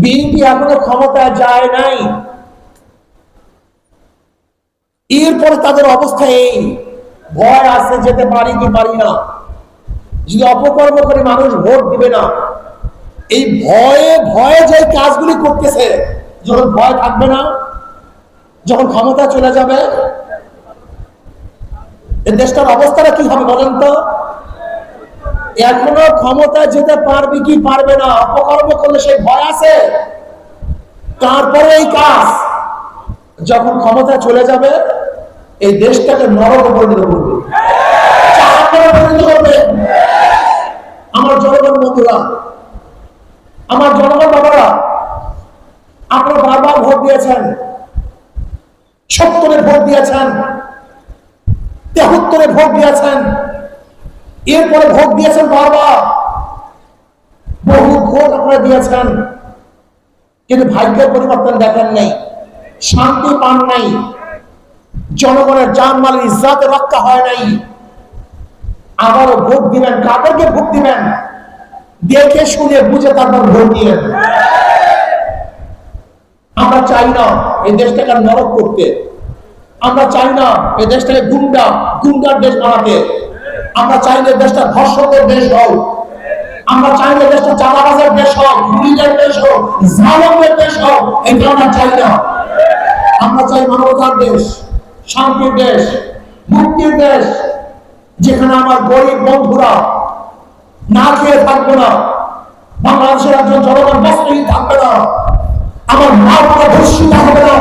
BNP এখনও ক্ষমতায় যায় নাই। এরপরে তাদের অবস্থা এই। ভয় আছে যেতে পারি কি পারি না। যদি অপকর্ম করে মানুষ ভোট দিবে না, এই ভয়ে ভয়ে যে কাজগুলি করতেছে, যখন ভয় থাকবে না, যখন ক্ষমতা চলে যাবে এই দেশটার অবস্থাটা কি হবে বলেন তো? এখনও ক্ষমতা যেতে পারবে কি পারবে না? অপকর্ম করলে সেই ভয় আছে। তারপরে এই কাজ, যখন ক্ষমতা চলে যাবে, এই দেশটাকে নরক পরিণত করবে। আমার জনগণ বন্ধুরা, আমার জনগণ বাবারা, আপনারা বারবার ভোট দিয়েছেন সত্তরে ভোট দিয়েছেন তেহত্তরে ভোট দিয়েছেন। এরপরে ভোট দিয়েছেন বারবার। বহু ভোট আপনারা দিয়েছেন। কিন্তু ভাগ্যের পরিবর্তন দেখেন নাই। শান্তি পান নাই। জনগণের জানমাল ইজ্জাতে রক্ষা হয় নাই। আবারও ভোট দিবেন। কাদেরকে ভোট দিবেন? দেখে শুনে বুঝে তারপর ভোট দিবেন আমরা চাই না এই দেশটাকে নরক করতে। আমরা চাই না এই দেশটাকে গুন্ডা গুন্ডার দেশ বানাতে। আমরা চাই না এই দেশটা ধর্ষকের দেশ হোক আমরা চাই না এই দেশটা চাঁদাবাজের দেশ হোক খুনিদের দেশ হোক জালমের দেশ হোক এটা আমরা চাই না। আমরা চাই মানবতার দেশ, শান্তির দেশ, মুক্তির দেশ, যেখানে আমার গরিব বন্ধুরা না খেয়ে থাকবে না, বাংলাদেশের একজন জনগণ বস্ত্রহীন থাকবে না, আমার মা বাবা ধর্ষিত হবে না,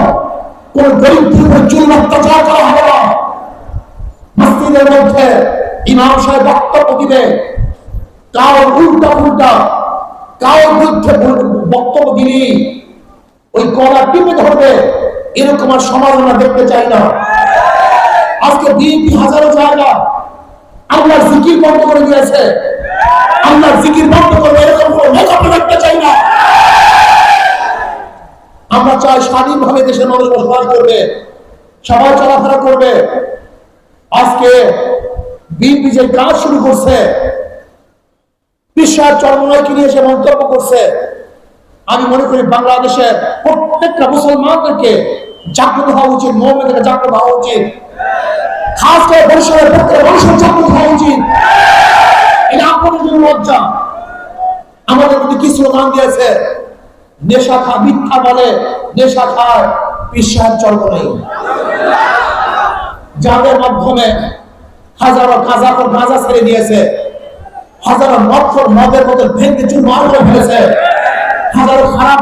কোন গরিব চুল অত্যাচার করা হবে না মসজিদের মধ্যে ইমাম সাহেব বক্তব্য দিবে। কার উল্টা উল্টা কার বিরুদ্ধে বক্তব্য দিলি, ওই গলা টিপে ধরবে। এরকম আর আমরা দেখতে চাই না। আজকে বিএনপি হাজারো জায়গা আল্লাহ জিকির বন্ধ করে দিয়েছে। আল্লাহ জিকির বন্ধ করবে, এরকম কোনো লোক আমরা দেখতে চাই না। আমরা চাই স্বাধীনভাবে দেশের মানুষ বসবাস করবে, সবাই চলাফেরা করবে। আজকে বিএনপি কাজ শুরু করছে বিশ্বাস চরমনাইকে নিয়ে সে মন্তব্য করছে, আমি মনে করি বাংলাদেশের প্রত্যেকটা মুসলমানদেরকে জাগ্রত হওয়া উচিত মোহাম্মদকে জাগ্রত হওয়া উচিত। খাস করে বরিশালের প্রত্যেক মানুষের জাগ্রত হওয়া উচিত। এটা আপনাদের জন্য লজ্জা। আমাদের মধ্যে কি স্লোগান দিয়েছে? নেশা খা মিথ্যা বলে, নেশা খায় বিশ্বাস চর্ম নেই যাদের মাধ্যমে হাজারো গাঁজা গাঁজা ছেড়ে দিয়েছে। হাজারো মদের মতো ভেঙে করে ফেলেছে। হাজারো খারাপ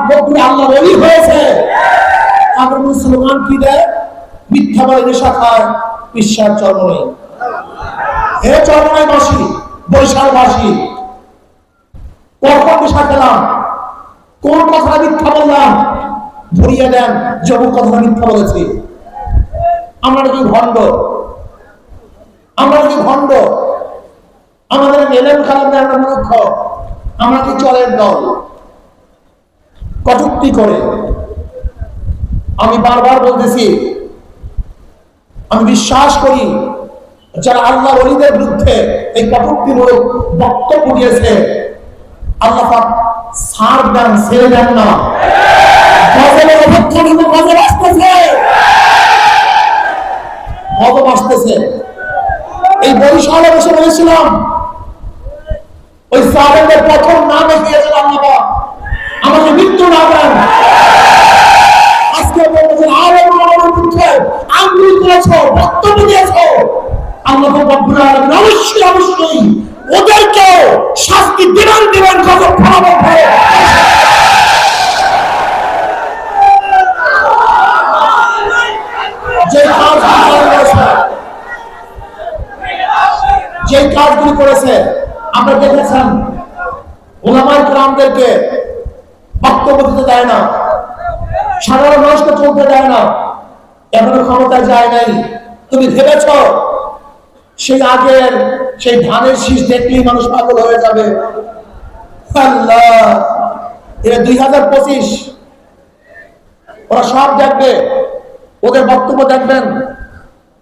আল্লাহ বলি হয়েছে। তাদের মুসলমান কি দেয়? মিথ্যা বলে নেশা খায়, বিশ্বাস হে চরমায় বাসী বৈশাখ বাসী কখন নেশা খেলাম? কোন কথাটা মিথ্যা বললাম? ধরিয়ে দেন যে অমুক কথাটা মিথ্যা বলেছি। আমরা নাকি ভণ্ড। আমরা নাকি ভণ্ড? আমাদের এলেন খারাপ না আমরা মূর্খ? আমরা কি চলের দল? কটুক্তি করে। আমি বারবার বলতেছি, আমি বিশ্বাস করি, যারা আল্লাহ অলিদের বিরুদ্ধে এই কটুক্তিমূলক বক্তব্য দিয়েছে, আল্লাহ সার দেন, ছেড়ে দেন না। আসতেছে। এই বরিশালে বসে বলেছিলাম, ওই সাহেবের প্রথম নাম দিয়েছিলাম বাবা। আমাকে মৃত্যু না দেন আজকে বলছেন আরও আমার বিরুদ্ধে আঙ্গুল তুলেছ, বক্তব্য দিয়েছ আল্লাহ অবশ্যই অবশ্যই ওদেরকে শাস্তি দিবেন দিবেন কত ফলাফল হবে যে কাজগুলি করেছে যে কাজগুলি করেছে আমরা দেখেছেন ওলামাই গ্রামদেরকে বক্তব্য দিতে দেয় না, সাধারণ মানুষকে চলতে দেয় না। এখনও ক্ষমতা যায় নাই। তুমি ভেবেছ সেই আগের, সেই ধানের শীষ দেখলেই মানুষ পাগল হয়ে যাবে? দুই হাজার পঁচিশ। ওরা সব দেখবে, ওদের বক্তব্য দেখবেন।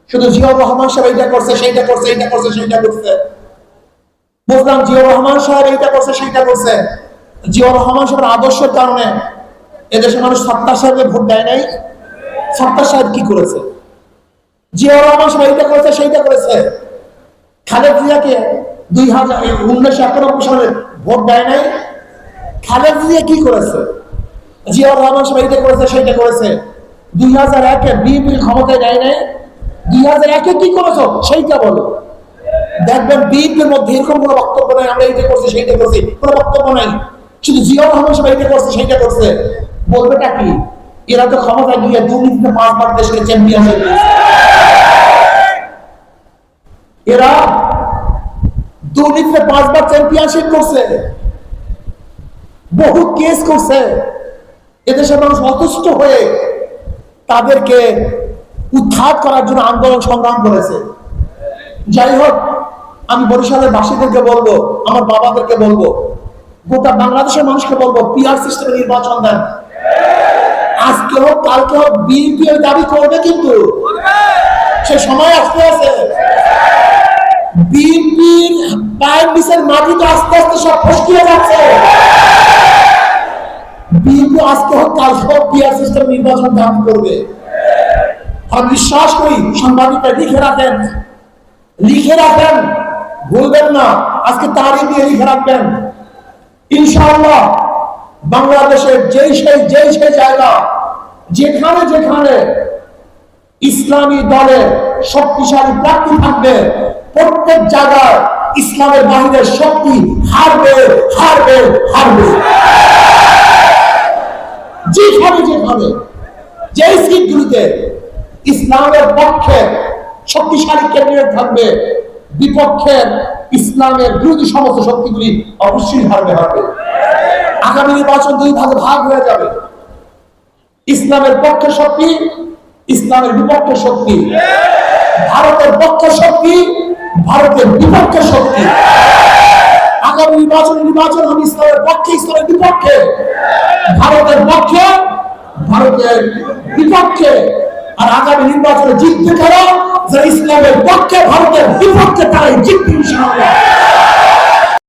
শুধু জিয়াউর রহমান সাহেব এইটা করছে, সেইটা করছে, এইটা করছে, সেইটা করছে। বুঝলাম জিয়াউর রহমান সাহেব এইটা করছে, সেইটা করছে। জিয়াউর রহমান সাহেবের আদর্শের কারণে এদেশের মানুষ সত্তার সাহেবকে ভোট দেয় নাই। সত্তার সাহেব কি করেছে? জিয়াউর রহমান সাহেব এইটা করেছে, সেইটা করেছে। খালেদ জিয়াকে দুই হাজার উনিশশো একানব্বই সালে ভোট দেয় নাই। খালেদ জিয়া কি করেছে? জিয়াউর রহমান সাহেব এইটা করেছে, সেইটা করেছে। দুই হাজার একে বিএনপি ক্ষমতায় দেয় নাই। দুই হাজার একে কি করেছ? সেইটা বলো। দেখবেন বিএনপির মধ্যে এরকম কোনো বক্তব্য নাই, আমরা এইটা করছি, সেইটা করছি, কোনো বক্তব্য নাই। শুধু জিয়াউর রহমান করছে, সেইটা করছে। বলবেটা কি? এরা তো ক্ষমতায় গিয়ে দুর্নীতিতে পাঁচবার দেশকে চ্যাম্পিয়ন হয়ে এরা দুর্নীতিতে পাঁচবার চ্যাম্পিয়নশিপ করছে। বহু কেস করছে। এদেশের মানুষ অতুষ্ট হয়ে তাদেরকে উদ্ধার করার জন্য আন্দোলন সংগ্রাম করেছে। যাই হোক আমি বরিশালের বাসীদেরকে বলব, আমার বাবাদেরকে বলব, গোটা বাংলাদেশের মানুষকে বলব পিআর সিস্টেমে নির্বাচন দেন। আজকে হোক কালকে হোক বিএনপি দাবি করবে কিন্তু। সে সময় আসতে আছে। বিএনপির পায়ের নিচের মাটি তো আস্তে আস্তে সব ফসকিয়ে যাচ্ছে। বিএনপি আজকে হোক কালকে হোক পিআর সিস্টেম নির্বাচন দাবি করবে। আমি বিশ্বাস করি, সাংবাদিকরা লিখে রাখেন লিখে রাখেন। ভুলবেন না। আজকে তারই দিয়ে লিখে রাখবেন। ইনশাআল্লাহ বাংলাদেশের যেই সেই যেই সেই জায়গা, যেখানে যেখানে ইসলামী দলের শক্তিশালী প্রার্থী থাকবে, প্রত্যেক জায়গায় ইসলামের বাহিনীর শক্তি হারবে হারবে হারবে। যেখানে যেখানে যে সিটগুলিতে ইসলামের পক্ষে শক্তিশালী ক্যান্ডিডেট থাকবে বিপক্ষের ইসলামের বিরোধী সমস্ত শক্তিগুলি অবশ্যই হারবে হারবে। আগামী নির্বাচন দুই ভাগে ভাগ হয়ে যাবে। ইসলামের পক্ষে শক্তি, ইসলামের বিপক্ষে শক্তি। ভারতের পক্ষে শক্তি, ভারতের বিপক্ষে শক্তি। আগামী নির্বাচন নির্বাচন হবে ইসলামের পক্ষে, ইসলামের বিপক্ষে। ভারতের পক্ষে, ভারতের বিপক্ষে। আর আগামী নির্বাচনে জিতবে কারা? যারা ইসলামের পক্ষে ভারতের বিপক্ষে তারাই জিতবে ইনশাআল্লাহ।